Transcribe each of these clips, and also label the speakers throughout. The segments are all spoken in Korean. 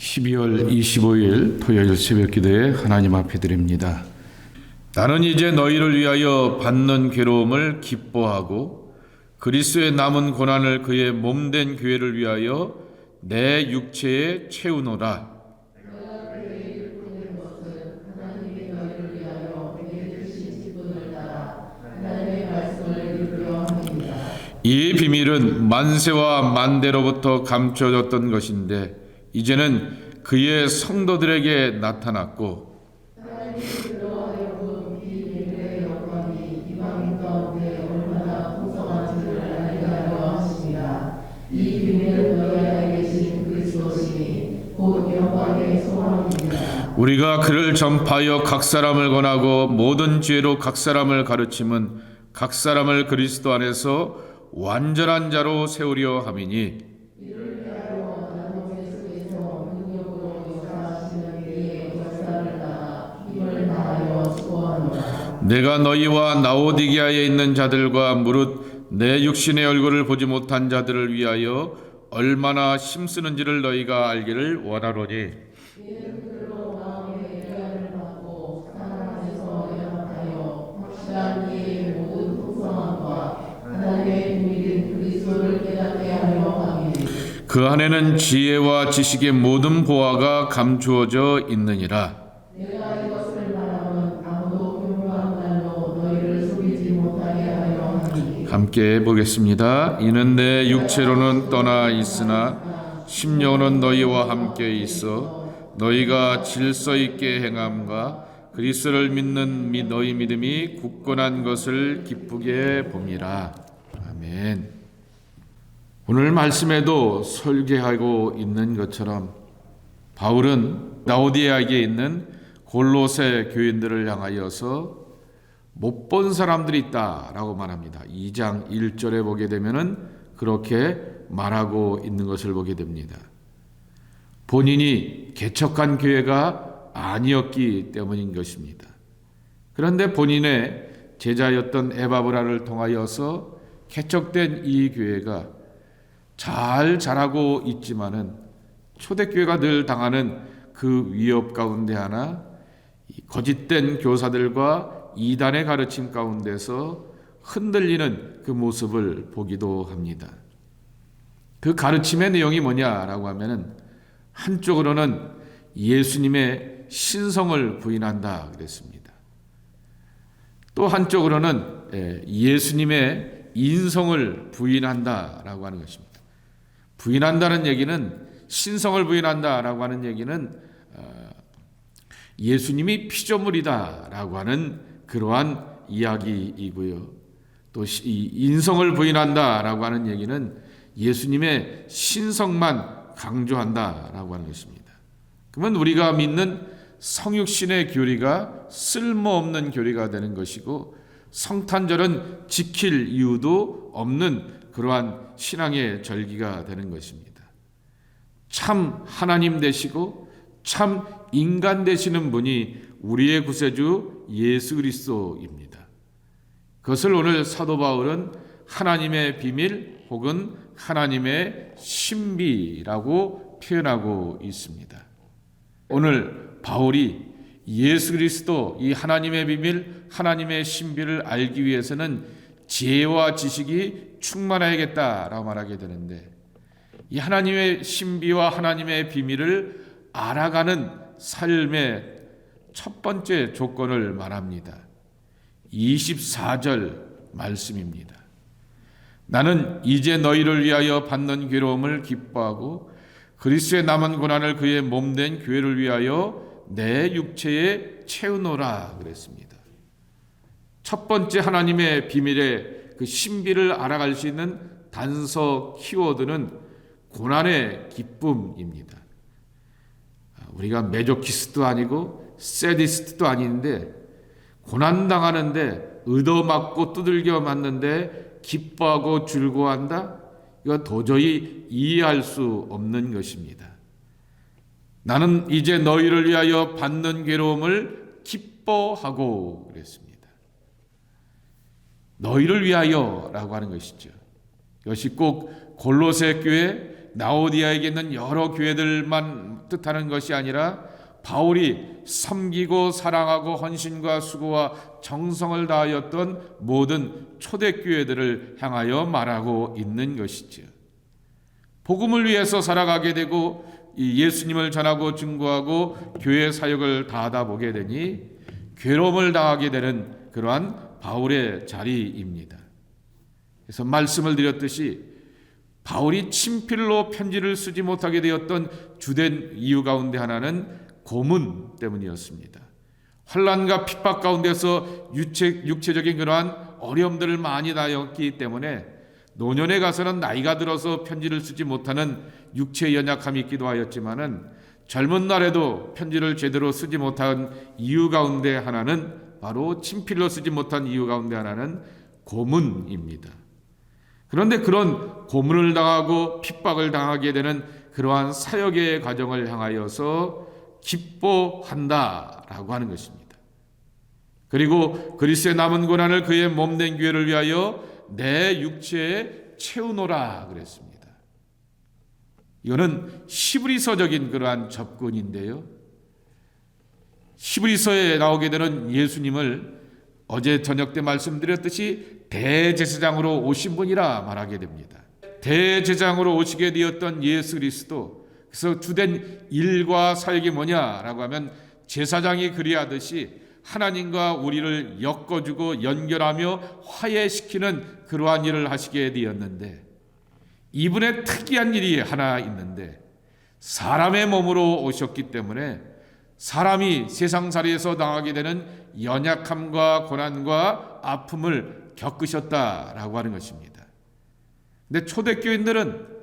Speaker 1: 12월 25일 토요일 새벽 기도에 하나님 앞에 드립니다. 나는 이제 너희를 위하여 받는 괴로움을 기뻐하고 그리스도의 남은 고난을 그의 몸된 교회를 위하여 내 육체에 채우노라. 이 비밀은 만세와 만대로부터 감춰졌던 것인데 이제는 그의 성도들에게 나타났고 우리가 그를 전파하여 각 사람을 권하고 모든 지혜로 각 사람을 가르침은 각 사람을 그리스도 안에서 완전한 자로 세우려 함이니 내가 너희와 나오디기아에 있는 자들과 무릇 내 육신의 얼굴을 보지 못한 자들을 위하여 얼마나 힘쓰는지를 너희가 알기를 원하노니 그 안에는 지혜와 지식의 모든 보화가 감추어져 있느니라. 함께 보겠습니다. 이는 내 육체로는 떠나 있으나 심령은 너희와 함께 있어 너희가 질서 있게 행함과 그리스도를 믿는 미- 너희 믿음이 굳건한 것을 기쁘게 봄이라. 아멘. 오늘 말씀에도 설계하고 있는 것처럼 바울은 나오디아에 있는 골로새 교인들을 향하여서 못 본 사람들이 있다라고 말합니다. 2장 1절에 보게 되면은 그렇게 말하고 있는 것을 보게 됩니다. 본인이 개척한 교회가 아니었기 때문인 것입니다. 그런데 본인의 제자였던 에바브라를 통하여서 개척된 이 교회가 잘 자라고 있지만은 초대교회가 늘 당하는 그 위협 가운데 하나 이 거짓된 교사들과 이단의 가르침 가운데서 흔들리는 그 모습을 보기도 합니다. 그 가르침의 내용이 뭐냐라고 하면은 한쪽으로는 예수님의 신성을 부인한다 그랬습니다. 또 한쪽으로는 예, 예수님의 인성을 부인한다라고 하는 것입니다. 부인한다는 얘기는 신성을 부인한다라고 하는 얘기는 어, 예수님이 피조물이다라고 하는 그러한 이야기이고요. 또 인성을 부인한다라고 하는 얘기는 예수님의 신성만 강조한다라고 하는 것입니다. 그러면 우리가 믿는 성육신의 교리가 쓸모없는 교리가 되는 것이고 성탄절은 지킬 이유도 없는 그러한 신앙의 절기가 되는 것입니다. 참 하나님 되시고 참 인간 되시는 분이 우리의 구세주 예수 그리스도입니다. 그것을 오늘 사도 바울은 하나님의 비밀 혹은 하나님의 신비라고 표현하고 있습니다. 오늘 바울이 예수 그리스도 이 하나님의 비밀, 하나님의 신비를 알기 위해서는 지혜와 지식이 충만해야겠다라고 말하게 되는데 이 하나님의 신비와 하나님의 비밀을 알아가는 삶의 첫 번째 조건을 말합니다. 24절 말씀입니다. 나는 이제 너희를 위하여 받는 괴로움을 기뻐하고 그리스도의 남은 고난을 그의 몸된 교회를 위하여 내 육체에 채우노라 그랬습니다. 첫 번째 하나님의 비밀의 그 신비를 알아갈 수 있는 단서 키워드는 고난의 기쁨입니다. 우리가 메조키스도 아니고 세디스트도 아닌데 고난 당하는데 의도 맞고 두들겨 맞는데 기뻐하고 즐거워한다? 이거 도저히 이해할 수 없는 것입니다. 나는 이제 너희를 위하여 받는 괴로움을 기뻐하고 그랬습니다. 너희를 위하여라고 하는 것이죠. 이것이 꼭 골로새 교회, 나오디아에게 있는 여러 교회들만 뜻하는 것이 아니라 바울이 섬기고 사랑하고 헌신과 수고와 정성을 다하였던 모든 초대교회들을 향하여 말하고 있는 것이지요. 복음을 위해서 살아가게 되고 이 예수님을 전하고 증거하고 교회 사역을 다하다 보게 되니 괴로움을 당하게 되는 그러한 바울의 자리입니다. 그래서 말씀을 드렸듯이 바울이 친필로 편지를 쓰지 못하게 되었던 주된 이유 가운데 하나는 고문 때문이었습니다. 환란과 핍박 가운데서 유체, 육체적인 그러한 어려움들을 많이 당했기 때문에 노년에 가서는 나이가 들어서 편지를 쓰지 못하는 육체 연약함이 있기도 하였지만은 젊은 날에도 편지를 제대로 쓰지 못한 이유 가운데 하나는 바로 친필로 쓰지 못한 이유 가운데 하나는 고문입니다. 그런데 그런 고문을 당하고 핍박을 당하게 되는 그러한 사역의 과정을 향하여서 기뻐한다라고 하는 것입니다. 그리고 그리스의 남은 고난을 그의 몸된 교회를 위하여 내 육체에 채우노라 그랬습니다. 이거는 시브리서적인 그러한 접근인데요. 시브리서에 나오게 되는 예수님을 어제 저녁 때 말씀드렸듯이 대제사장으로 오신 분이라 말하게 됩니다. 대제사장으로 오시게 되었던 예수 그리스도 그래서 주된 일과 사역이 뭐냐라고 하면 제사장이 그리하듯이 하나님과 우리를 엮어주고 연결하며 화해시키는 그러한 일을 하시게 되었는데 이분의 특이한 일이 하나 있는데 사람의 몸으로 오셨기 때문에 사람이 세상살이에서 당하게 되는 연약함과 고난과 아픔을 겪으셨다라고 하는 것입니다. 근데 초대교인들은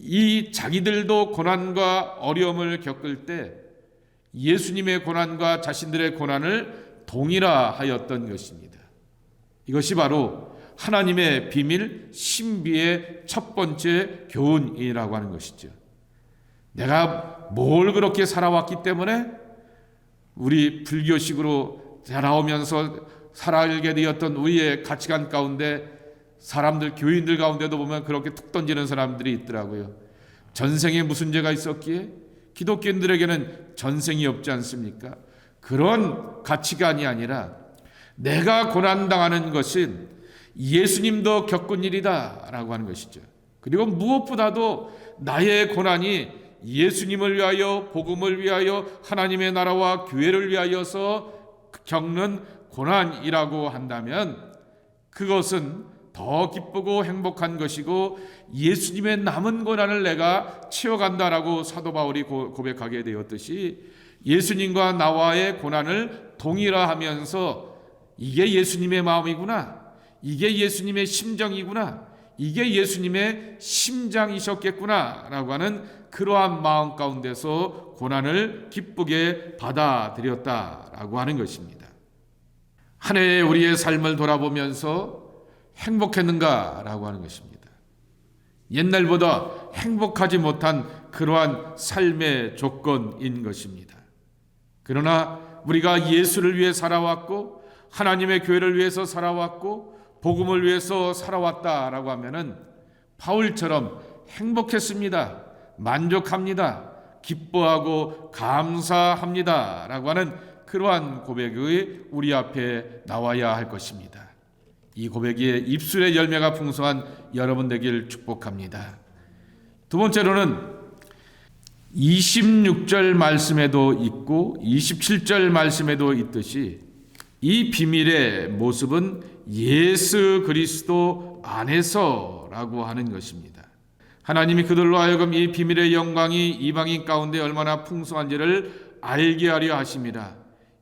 Speaker 1: 이 자기들도 고난과 어려움을 겪을 때 예수님의 고난과 자신들의 고난을 동일화하였던 것입니다. 이것이 바로 하나님의 비밀 신비의 첫 번째 교훈이라고 하는 것이죠. 내가 뭘 그렇게 살아왔기 때문에 우리 불교식으로 자라오면서 살아가게 되었던 우리의 가치관 가운데 사람들 교인들 가운데도 보면 그렇게 툭 던지는 사람들이 있더라고요. 전생에 무슨 죄가 있었기에 기독교인들에게는 전생이 없지 않습니까? 그런 가치관이 아니라 내가 고난당하는 것은 예수님도 겪은 일이다 라고 하는 것이죠. 그리고 무엇보다도 나의 고난이 예수님을 위하여 복음을 위하여 하나님의 나라와 교회를 위하여서 겪는 고난이라고 한다면 그것은 더 기쁘고 행복한 것이고 예수님의 남은 고난을 내가 채워간다라고 사도 바울이 고백하게 되었듯이 예수님과 나와의 고난을 동일화하면서 이게 예수님의 마음이구나. 이게 예수님의 심정이구나. 이게 예수님의 심장이셨겠구나. 라고 하는 그러한 마음 가운데서 고난을 기쁘게 받아들였다라고 하는 것입니다. 한 해의 우리의 삶을 돌아보면서 행복했는가라고 하는 것입니다. 옛날보다 행복하지 못한 그러한 삶의 조건인 것입니다. 그러나 우리가 예수를 위해 살아왔고 하나님의 교회를 위해서 살아왔고 복음을 위해서 살아왔다라고 하면은 바울처럼 행복했습니다. 만족합니다. 기뻐하고 감사합니다라고 하는 그러한 고백이 우리 앞에 나와야 할 것입니다. 이 고백이 입술의 열매가 풍성한 여러분 되길 축복합니다. 두 번째로는 26절 말씀에도 있고 27절 말씀에도 있듯이 이 비밀의 모습은 예수 그리스도 안에서라고 하는 것입니다. 하나님이 그들로 하여금 이 비밀의 영광이 이방인 가운데 얼마나 풍성한지를 알게 하려 하심이라.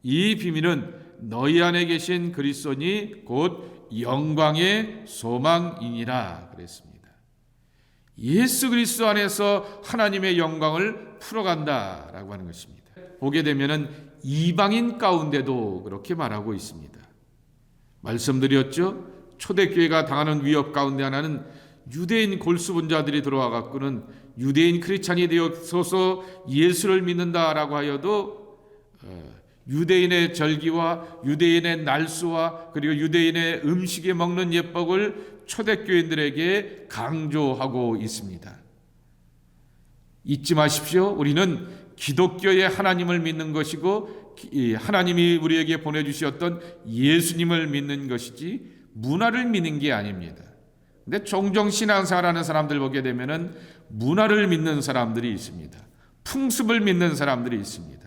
Speaker 1: 이 비밀은 너희 안에 계신 그리스도니 곧 영광의 소망이니라 그랬습니다. 예수 그리스도 안에서 하나님의 영광을 풀어간다라고 하는 것입니다. 보게 되면은 이방인 가운데도 그렇게 말하고 있습니다. 말씀드렸죠? 초대교회가 당하는 위협 가운데 하나는 유대인 골수분자들이 들어와 갖고는 유대인 크리스찬이 되어서 예수를 믿는다라고 하여도 어, 유대인의 절기와 유대인의 날수와 그리고 유대인의 음식에 먹는 예법을 초대교인들에게 강조하고 있습니다. 잊지 마십시오. 우리는 기독교의 하나님을 믿는 것이고 이 하나님이 우리에게 보내주셨던 예수님을 믿는 것이지 문화를 믿는 게 아닙니다. 근데 종종 신앙생활하는 사람들 보게 되면은 문화를 믿는 사람들이 있습니다. 풍습을 믿는 사람들이 있습니다.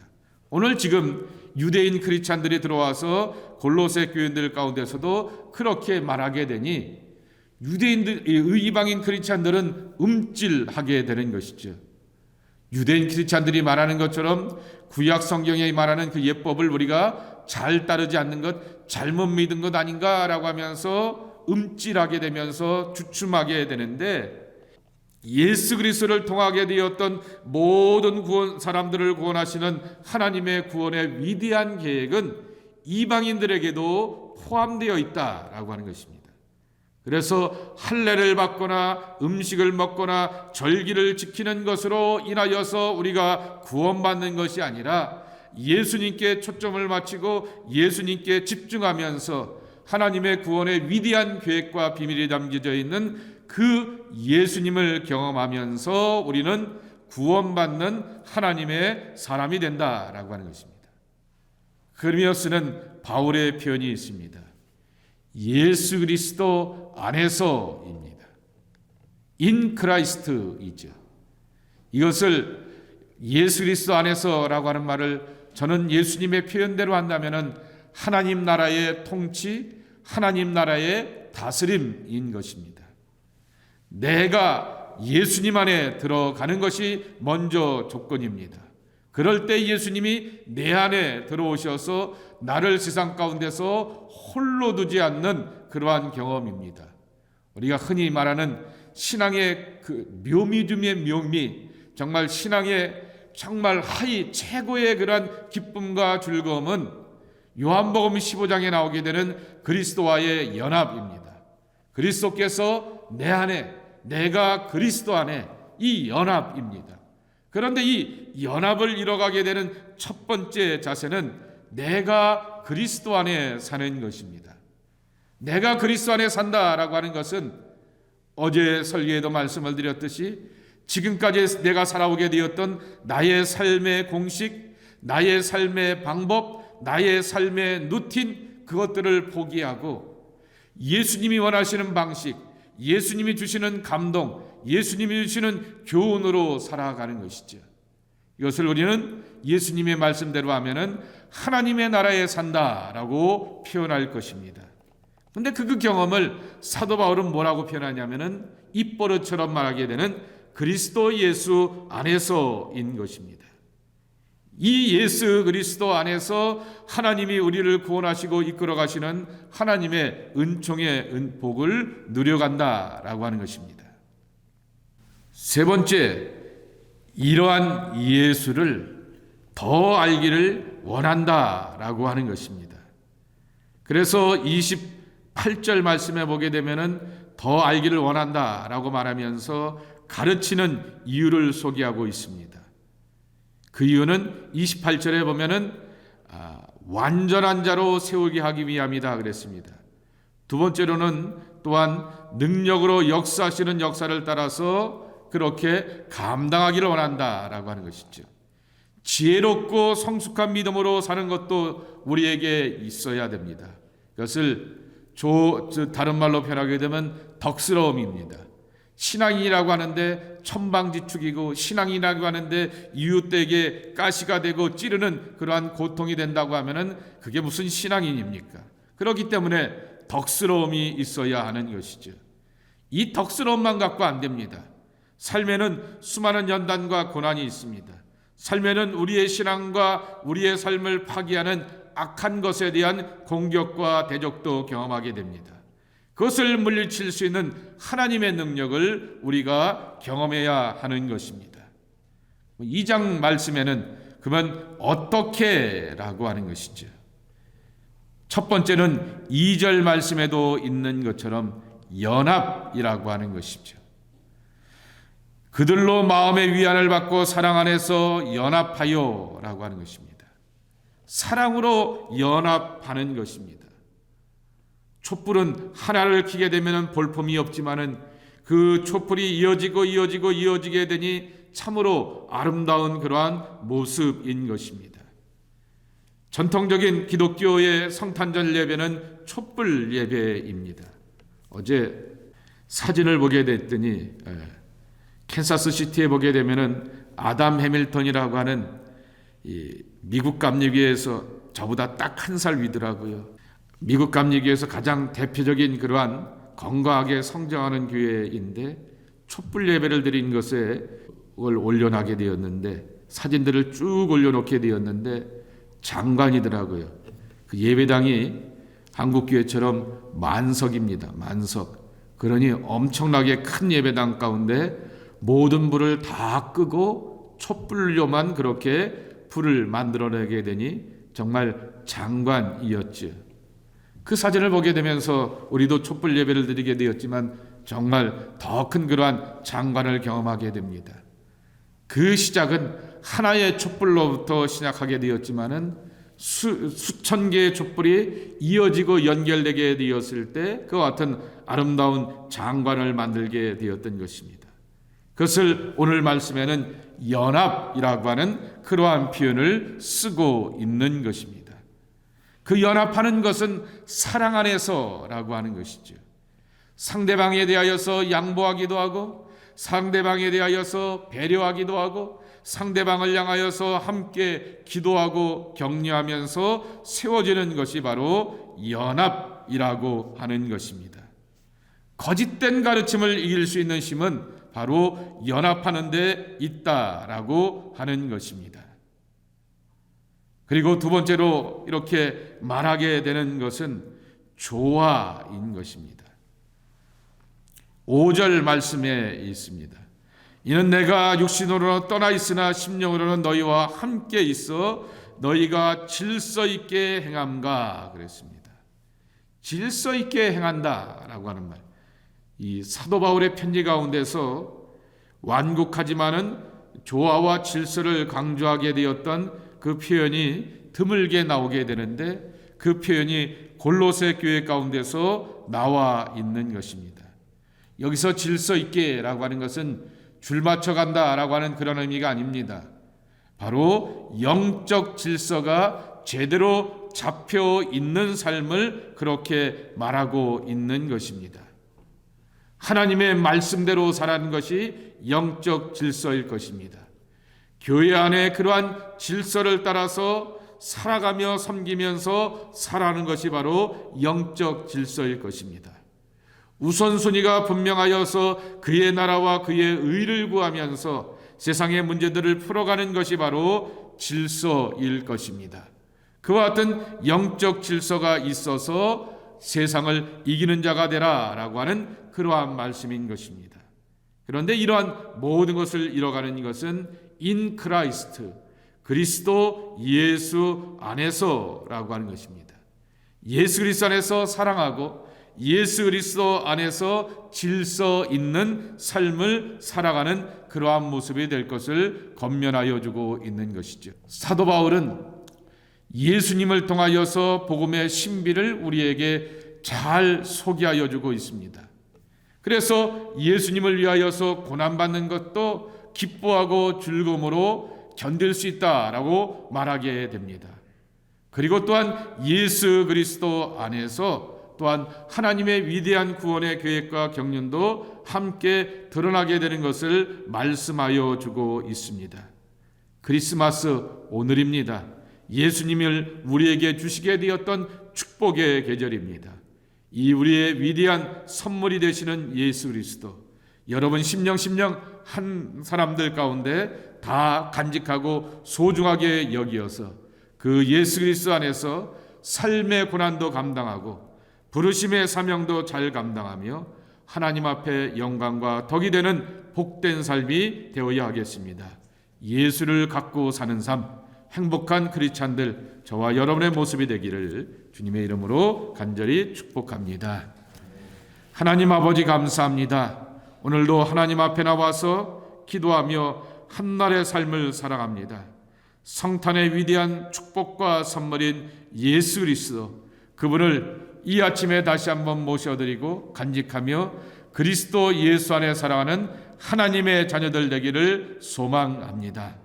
Speaker 1: 오늘 지금 유대인 크리스찬들이 들어와서 골로새 교인들 가운데서도 그렇게 말하게 되니 유대인들 이방인 크리스찬들은 음질하게 되는 것이죠. 유대인 크리스찬들이 말하는 것처럼 구약 성경에 말하는 그 예법을 우리가 잘 따르지 않는 것, 잘못 믿은 것 아닌가라고 하면서 음질하게 되면서 주춤하게 되는데 예수 그리스도를 통하게 되었던 모든 구원 사람들을 구원하시는 하나님의 구원의 위대한 계획은 이방인들에게도 포함되어 있다라고 하는 것입니다. 그래서 할례를 받거나 음식을 먹거나 절기를 지키는 것으로 인하여서 우리가 구원받는 것이 아니라 예수님께 초점을 맞추고 예수님께 집중하면서 하나님의 구원의 위대한 계획과 비밀이 담겨져 있는 그 예수님을 경험하면서 우리는 구원받는 하나님의 사람이 된다라고 하는 것입니다. 그러면서는 바울의 표현이 있습니다. 예수 그리스도 안에서입니다. 인 크라이스트이죠. 이것을 예수 그리스도 안에서라고 하는 말을 저는 예수님의 표현대로 한다면은 하나님 나라의 통치, 하나님 나라의 다스림인 것입니다. 내가 예수님 안에 들어가는 것이 먼저 조건입니다. 그럴 때 예수님이 내 안에 들어오셔서 나를 세상 가운데서 홀로 두지 않는 그러한 경험입니다. 우리가 흔히 말하는 신앙의 그 묘미 중의 묘미, 정말 신앙의 정말 하이 최고의 그러한 기쁨과 즐거움은 요한복음 15장에 나오게 되는 그리스도와의 연합입니다. 그리스도께서 내 안에, 내가 그리스도 안에 이 연합입니다. 그런데 이 연합을 이뤄가게 되는 첫 번째 자세는 내가 그리스도 안에 사는 것입니다. 내가 그리스도 안에 산다라고 하는 것은 어제 설계에도 말씀을 드렸듯이 지금까지 내가 살아오게 되었던 나의 삶의 공식, 나의 삶의 방법, 나의 삶의 루틴 그것들을 포기하고 예수님이 원하시는 방식, 예수님이 주시는 감동, 예수님이 주시는 교훈으로 살아가는 것이죠. 이것을 우리는 예수님의 말씀대로 하면은 하나님의 나라에 산다라고 표현할 것입니다. 근데 그 경험을 사도 바울은 뭐라고 표현하냐면은 입버릇처럼 말하게 되는 그리스도 예수 안에서인 것입니다. 이 예수 그리스도 안에서 하나님이 우리를 구원하시고 이끌어 가시는 하나님의 은총의 은복을 누려간다라고 하는 것입니다. 세 번째, 이러한 예수를 더 알기를 원한다라고 하는 것입니다. 그래서 28절 말씀에 보게 되면은 더 알기를 원한다라고 말하면서 가르치는 이유를 소개하고 있습니다. 그 이유는 28절에 보면은 아, 완전한 자로 세우게 하기 위함이다 그랬습니다. 두 번째로는 또한 능력으로 역사하시는 역사를 따라서 그렇게 감당하기를 원한다라고 하는 것이죠. 지혜롭고 성숙한 믿음으로 사는 것도 우리에게 있어야 됩니다. 그것을 조, 다른 말로 표현하게 되면 덕스러움입니다. 신앙이라고 하는데 천방지축이고 신앙이라고 하는데 이웃에게 가시가 되고 찌르는 그러한 고통이 된다고 하면은 그게 무슨 신앙인입니까? 그렇기 때문에 덕스러움이 있어야 하는 것이죠. 이 덕스러움만 갖고 안 됩니다. 삶에는 수많은 연단과 고난이 있습니다. 삶에는 우리의 신앙과 우리의 삶을 파괴하는 악한 것에 대한 공격과 대적도 경험하게 됩니다. 그것을 물리칠 수 있는 하나님의 능력을 우리가 경험해야 하는 것입니다. 2장 말씀에는 그러면 어떻게 라고 하는 것이죠. 첫 번째는 2절 말씀에도 있는 것처럼 연합이라고 하는 것이죠. 그들로 마음의 위안을 받고 사랑 안에서 연합하여 라고 하는 것입니다. 사랑으로 연합하는 것입니다. 촛불은 하나를 켜게 되면 볼품이 없지만은 그 촛불이 이어지고 이어지고 이어지게 되니 참으로 아름다운 그러한 모습인 것입니다. 전통적인 기독교의 성탄절 예배는 촛불 예배입니다. 어제 사진을 보게 됐더니 예, 캔사스 시티에 보게 되면은 아담 해밀턴이라고 하는 이 미국 감리교에서 저보다 딱 한 살 위더라고요. 미국 감리교에서 가장 대표적인 그러한 건강하게 성장하는 교회인데 촛불 예배를 드린 것에 을 올려놓게 되었는데 사진들을 쭉 올려놓게 되었는데 장관이더라고요. 그 예배당이 한국 교회처럼 만석입니다. 만석. 그러니 엄청나게 큰 예배당 가운데 모든 불을 다 끄고 촛불로만 그렇게 불을 만들어내게 되니 정말 장관이었죠. 그 사진을 보게 되면서 우리도 촛불 예배를 드리게 되었지만 정말 더 큰 그러한 장관을 경험하게 됩니다. 그 시작은 하나의 촛불로부터 시작하게 되었지만은 수, 수천 개의 촛불이 이어지고 연결되게 되었을 때 그와 같은 아름다운 장관을 만들게 되었던 것입니다. 그것을 오늘 말씀에는 연합이라고 하는 그러한 표현을 쓰고 있는 것입니다. 그 연합하는 것은 사랑 안에서라고 하는 것이죠. 상대방에 대하여서 양보하기도 하고 상대방에 대하여서 배려하기도 하고 상대방을 향하여서 함께 기도하고 격려하면서 세워지는 것이 바로 연합이라고 하는 것입니다. 거짓된 가르침을 이길 수 있는 힘은 바로 연합하는 데 있다라고 하는 것입니다. 그리고 두 번째로 이렇게 말하게 되는 것은 조화인 것입니다. 5절 말씀에 있습니다. 이는 내가 육신으로 떠나 있으나 심령으로는 너희와 함께 있어 너희가 질서 있게 행함가 그랬습니다. 질서 있게 행한다라고 하는 말. 이 사도 바울의 편지 가운데서 완곡하지만은 조화와 질서를 강조하게 되었던 그 표현이 드물게 나오게 되는데 그 표현이 골로새 교회 가운데서 나와 있는 것입니다. 여기서 질서 있게라고 하는 것은 줄 맞춰 간다라고 하는 그런 의미가 아닙니다. 바로 영적 질서가 제대로 잡혀 있는 삶을 그렇게 말하고 있는 것입니다. 하나님의 말씀대로 살아가는 것이 영적 질서일 것입니다. 교회 안에 그러한 질서를 따라서 살아가며 섬기면서 살아가는 것이 바로 영적 질서일 것입니다. 우선순위가 분명하여서 그의 나라와 그의 의를 구하면서 세상의 문제들을 풀어가는 것이 바로 질서일 것입니다. 그와 같은 영적 질서가 있어서 세상을 이기는 자가 되라 라고 하는 그러한 말씀인 것입니다. 그런데 이러한 모든 것을 이뤄가는 것은 인 크라이스트 그리스도 예수 안에서라고 하는 것입니다. 예수 그리스도 안에서 사랑하고 예수 그리스도 안에서 질서 있는 삶을 살아가는 그러한 모습이 될 것을 건면하여 주고 있는 것이죠. 사도 바울은 예수님을 통하여서 복음의 신비를 우리에게 잘 소개하여 주고 있습니다. 그래서 예수님을 위하여서 고난받는 것도 기뻐하고 즐거움으로 견딜 수 있다라고 말하게 됩니다. 그리고 또한 예수 그리스도 안에서 또한 하나님의 위대한 구원의 계획과 경륜도 함께 드러나게 되는 것을 말씀하여 주고 있습니다. 크리스마스 오늘입니다. 예수님을 우리에게 주시게 되었던 축복의 계절입니다. 이 우리의 위대한 선물이 되시는 예수 그리스도. 여러분 심령 심령 한 사람들 가운데 다 간직하고 소중하게 여기어서 그 예수 그리스도 안에서 삶의 고난도 감당하고 부르심의 사명도 잘 감당하며 하나님 앞에 영광과 덕이 되는 복된 삶이 되어야 하겠습니다. 예수를 갖고 사는 삶, 행복한 크리스찬들 저와 여러분의 모습이 되기를 주님의 이름으로 간절히 축복합니다. 하나님 아버지 감사합니다. 오늘도 하나님 앞에 나와서 기도하며 한날의 삶을 살아갑니다. 성탄의 위대한 축복과 선물인 예수 그리스도 그분을 이 아침에 다시 한번 모셔드리고 간직하며 그리스도 예수 안에 살아가는 하나님의 자녀들 되기를 소망합니다.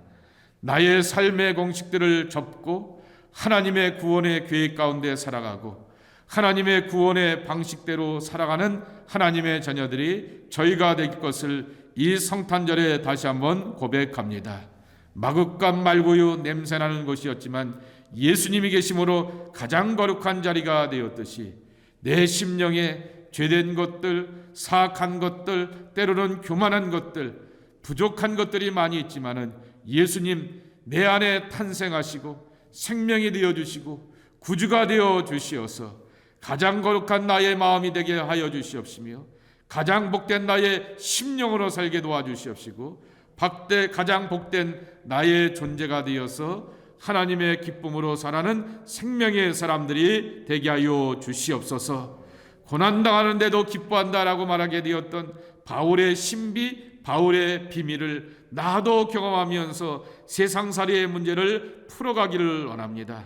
Speaker 1: 나의 삶의 공식들을 접고 하나님의 구원의 계획 가운데 살아가고 하나님의 구원의 방식대로 살아가는 하나님의 자녀들이 저희가 될 것을 이 성탄절에 다시 한번 고백합니다. 마구간 말고요 냄새나는 곳이었지만 예수님이 계심으로 가장 거룩한 자리가 되었듯이 내 심령에 죄된 것들, 사악한 것들, 때로는 교만한 것들, 부족한 것들이 많이 있지만은 예수님 내 안에 탄생하시고 생명이 되어 주시고 구주가 되어 주시어서 가장 거룩한 나의 마음이 되게 하여 주시옵시며 가장 복된 나의 심령으로 살게 도와주시옵시고 박대 가장 복된 나의 존재가 되어서 하나님의 기쁨으로 살아는 생명의 사람들이 되게 하여 주시옵소서. 고난 당하는데도 기뻐한다라고 말하게 되었던 바울의 신비, 바울의 비밀을 나도 경험하면서 세상살이의 문제를 풀어가기를 원합니다.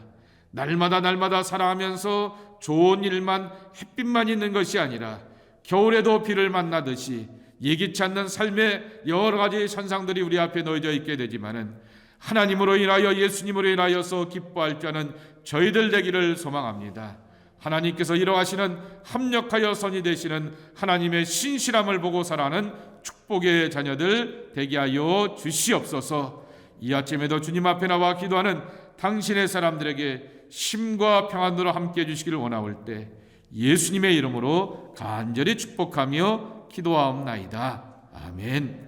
Speaker 1: 날마다 날마다 살아가면서 좋은 일만 햇빛만 있는 것이 아니라 겨울에도 비를 만나듯이 예기치 않는 삶의 여러 가지 현상들이 우리 앞에 놓여져 있게 되지만은 하나님으로 인하여 예수님으로 인하여서 기뻐할 자는 저희들 되기를 소망합니다. 하나님께서 이러하시는 합력하여 선이 되시는 하나님의 신실함을 보고 살아가는 축복의 자녀들 되게 하여 주시옵소서. 이 아침에도 주님 앞에 나와 기도하는 당신의 사람들에게 심과 평안으로 함께 해 주시기를 원하올 때 예수님의 이름으로 간절히 축복하며 기도하옵나이다. 아멘.